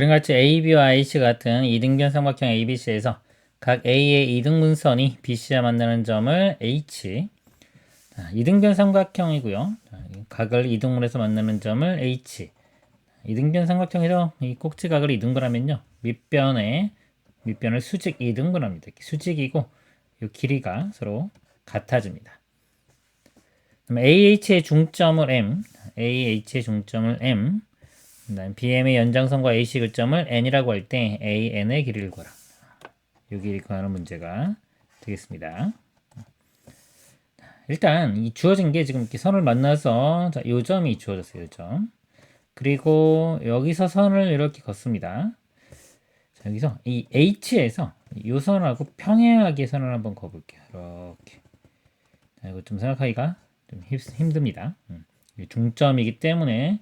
그런 같이 AB와 AC 같은 이등변 삼각형 ABC에서 각 A의 이등분선이 BC와 만나는 점을 H, 자, 이등변 삼각형이고요. 각을 이등분 해서 만나는 점을 H. 이등변 삼각형에서 이 꼭지각을 이등분하면요. 밑변에 밑변을 수직 이등분합니다. 수직이고 이 길이가 서로 같아집니다. AH의 중점을 M, AH의 중점을 M, 그다음 BM의 연장선과 AC 교점을 N이라고 할 때 AN의 길이를 구하라. 이 길이 구하는 문제가 되겠습니다. 일단 이 주어진 게 지금 이렇게 선을 만나서 자, 요 점이 주어졌어요. 요 점. 그리고 여기서 선을 이렇게 걷습니다. 자, 여기서 이 H에서 요 선하고 평행하게 선을 한번 그어볼게요. 이렇게. 자, 이거 좀 생각하기가 좀 힘- 힘듭니다. 음. 중점이기 때문에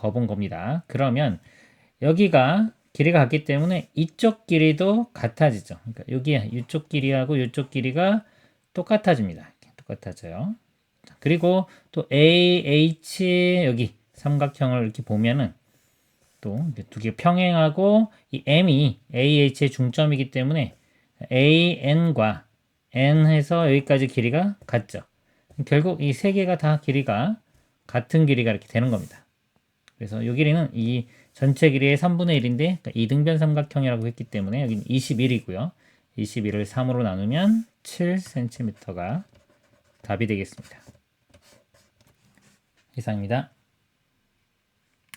거본 겁니다. 그러면 여기가 길이가 같기 때문에 이쪽 길이도 같아지죠. 그러니까 여기 이쪽 길이하고 이쪽 길이가 똑같아집니다. 똑같아져요. 자, 그리고 또 AH 여기 삼각형을 이렇게 보면은 또 두 개 평행하고 이 M이 AH의 중점이기 때문에 AN과 N 해서 여기까지 길이가 같죠. 결국 이 세 개가 다 길이가 같은 길이가 이렇게 되는 겁니다. 그래서 이 길이는 이 전체 길이의 3분의 1인데 그러니까 이등변 삼각형이라고 했기 때문에 여기는 21이고요. 21을 3으로 나누면 7cm가 답이 되겠습니다. 이상입니다.